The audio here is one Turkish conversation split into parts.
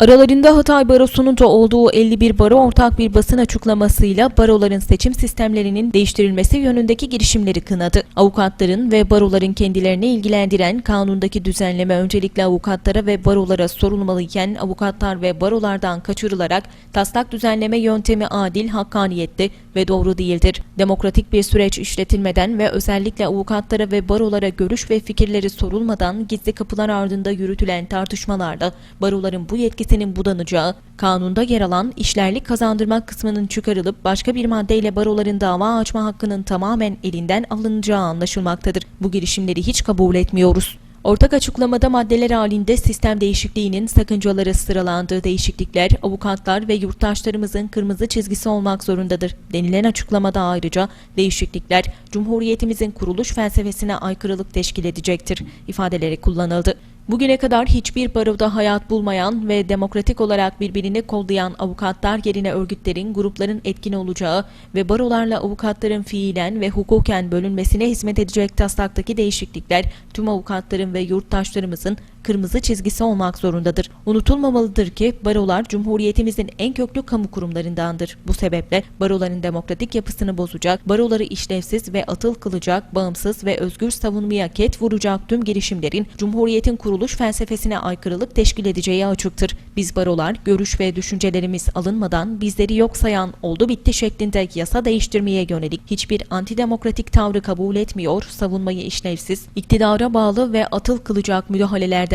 Aralarında Hatay Barosu'nun da olduğu 51 baro ortak bir basın açıklamasıyla baroların seçim sistemlerinin değiştirilmesi yönündeki girişimleri kınadı. Avukatların ve baroların kendilerini ilgilendiren kanundaki düzenleme öncelikle avukatlara ve barolara sorulmalıyken avukatlar ve barolardan kaçırılarak taslak düzenleme yöntemi adil, hakkaniyetli ve doğru değildir. Demokratik bir süreç işletilmeden ve özellikle avukatlara ve barolara görüş ve fikirleri sorulmadan gizli kapılar ardında yürütülen tartışmalarda baroların bu yetkisinin budanacağı, kanunda yer alan işlerlik kazandırmak kısmının çıkarılıp başka bir maddeyle baroların dava açma hakkının tamamen elinden alınacağı anlaşılmaktadır. Bu girişimleri hiç kabul etmiyoruz. Ortak açıklamada maddeler halinde sistem değişikliğinin sakıncaları sıralandığı değişiklikler avukatlar ve yurttaşlarımızın kırmızı çizgisi olmak zorundadır. Denilen açıklamada ayrıca değişiklikler Cumhuriyetimizin kuruluş felsefesine aykırılık teşkil edecektir ifadeleri kullanıldı. Bugüne kadar hiçbir baroda hayat bulmayan ve demokratik olarak birbirini kollayan avukatlar yerine örgütlerin, grupların etkin olacağı ve barolarla avukatların fiilen ve hukuken bölünmesine hizmet edecek taslaktaki değişiklikler tüm avukatların ve yurttaşlarımızın kırmızı çizgisi olmak zorundadır. Unutulmamalıdır ki barolar Cumhuriyetimizin en köklü kamu kurumlarındandır. Bu sebeple baroların demokratik yapısını bozacak, baroları işlevsiz ve atıl kılacak, bağımsız ve özgür savunmaya ket vuracak tüm girişimlerin Cumhuriyetin kuruluş felsefesine aykırılık teşkil edeceği açıktır. Biz barolar görüş ve düşüncelerimiz alınmadan bizleri yok sayan oldu bitti şeklinde yasa değiştirmeye yönelik hiçbir antidemokratik tavrı kabul etmiyor, savunmayı işlevsiz, iktidara bağlı ve atıl kılacak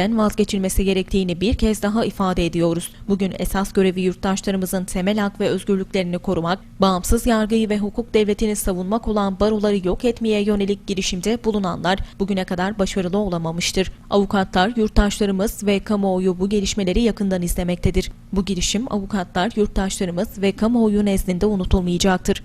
müdahalelerden vazgeçilmesi gerektiğini bir kez daha ifade ediyoruz. Bugün esas görevi yurttaşlarımızın temel hak ve özgürlüklerini korumak, bağımsız yargıyı ve hukuk devletini savunmak olan baroları yok etmeye yönelik girişimde bulunanlar bugüne kadar başarılı olamamıştır. Avukatlar, yurttaşlarımız ve kamuoyu bu gelişmeleri yakından izlemektedir. Bu girişim avukatlar, yurttaşlarımız ve kamuoyu nezdinde unutulmayacaktır.